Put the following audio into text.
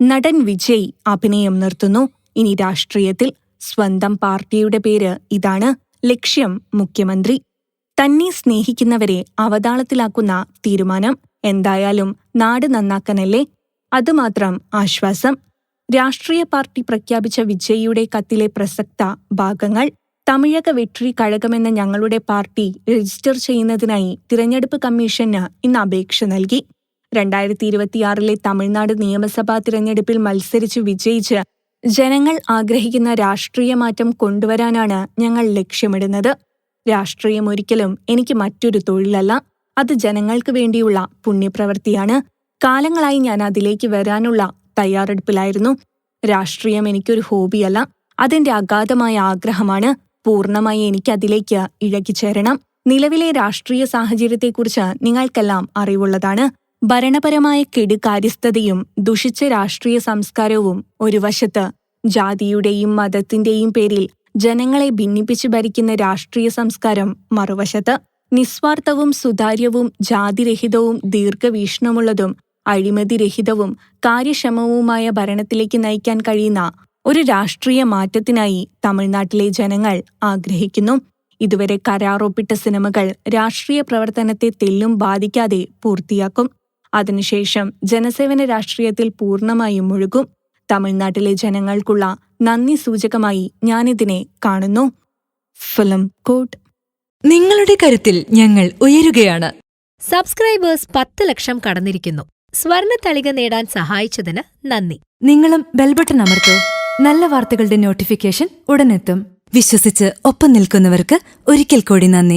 നടൻ വിജയ് അഭിനയം നിർത്തുന്നു. ഇനി രാഷ്ട്രീയത്തിൽ സ്വന്തം പാർട്ടിയുടെ പേര് ഇതാണ് ലക്ഷ്യം മുഖ്യമന്ത്രി. തന്നെ സ്നേഹിക്കുന്നവരെ അവതാളത്തിലാക്കുന്ന തീരുമാനം എന്തായാലും നാട് നന്നാക്കാനല്ലേ? അതുമാത്രം ആശ്വാസം. രാഷ്ട്രീയ പാർട്ടി പ്രഖ്യാപിച്ച വിജയിയുടെ കത്തിലെ പ്രസക്ത ഭാഗങ്ങൾ തമിഴക വെട്രി കഴകമെന്ന ഞങ്ങളുടെ പാർട്ടി രജിസ്റ്റർ ചെയ്യുന്നതിനായി തിരഞ്ഞെടുപ്പ് കമ്മീഷന് ഇന്ന് അപേക്ഷ നൽകി. രണ്ടായിരത്തി ഇരുപത്തിയാറിലെ തമിഴ്നാട് നിയമസഭാ തിരഞ്ഞെടുപ്പിൽ മത്സരിച്ച് വിജയിച്ച് ജനങ്ങൾ ആഗ്രഹിക്കുന്ന രാഷ്ട്രീയ മാറ്റം കൊണ്ടുവരാനാണ് ഞങ്ങൾ ലക്ഷ്യമിടുന്നത്. രാഷ്ട്രീയം ഒരിക്കലും എനിക്ക് മറ്റൊരു തൊഴിലല്ല. അത് ജനങ്ങൾക്ക് വേണ്ടിയുള്ള പുണ്യപ്രവൃത്തിയാണ് കാലങ്ങളായി ഞാൻ അതിലേക്ക് വരാനുള്ള തയ്യാറെടുപ്പിലായിരുന്നു. രാഷ്ട്രീയം എനിക്കൊരു ഹോബിയല്ല. അതിന്റെ അഗാധമായ ആഗ്രഹമാണ്. പൂർണമായി എനിക്ക് അതിലേക്ക് ഇഴകിച്ചേരണം. നിലവിലെ രാഷ്ട്രീയ സാഹചര്യത്തെക്കുറിച്ച് നിങ്ങൾക്കെല്ലാം അറിവുള്ളതാണ്. ഭരണപരമായ കെടുകാര്യസ്ഥതയും ദുഷിച്ച രാഷ്ട്രീയ സംസ്കാരവും ഒരു വശത്ത് ജാതിയുടെയും മതത്തിന്റെയും പേരിൽ ജനങ്ങളെ ഭിന്നിപ്പിച്ചു ഭരിക്കുന്ന രാഷ്ട്രീയ സംസ്കാരം മറുവശത്ത് നിസ്വാർത്ഥവും സുതാര്യവും ജാതിരഹിതവും ദീർഘവീക്ഷണമുള്ളതും അഴിമതിരഹിതവും കാര്യക്ഷമവുമായ ഭരണത്തിലേക്ക് നയിക്കാൻ കഴിയുന്ന ഒരു രാഷ്ട്രീയ മാറ്റത്തിനായി തമിഴ്നാട്ടിലെ ജനങ്ങൾ ആഗ്രഹിക്കുന്നു. ഇതുവരെ കരാറൊപ്പിട്ട സിനിമകൾ രാഷ്ട്രീയ പ്രവർത്തനത്തെ തെല്ലും ബാധിക്കാതെ പൂർത്തിയാക്കും. അതിനുശേഷം ജനസേവന രാഷ്ട്രീയത്തിൽ പൂർണമായും മുഴുകും. തമിഴ്നാട്ടിലെ ജനങ്ങൾക്കുള്ള നന്ദി സൂചകമായി ഞാനിതിനെ കാണുന്നു. ഫിലിം കോട്ട്. നിങ്ങളുടെ കരുത്തിൽ ഞങ്ങൾ ഉയരുകയാണ്. സബ്സ്ക്രൈബേഴ്സ് പത്ത് ലക്ഷം കടന്നിരിക്കുന്നു. സ്വർണ തളിക നേടാൻ സഹായിച്ചതിന് നന്ദി. നിങ്ങളും ബെൽബട്ടൺ അമർത്തോ. നല്ല വാർത്തകളുടെ നോട്ടിഫിക്കേഷൻ ഉടനെത്തും. വിശ്വസിച്ച് ഒപ്പം നിൽക്കുന്നവർക്ക് ഒരിക്കൽ കൂടി നന്ദി.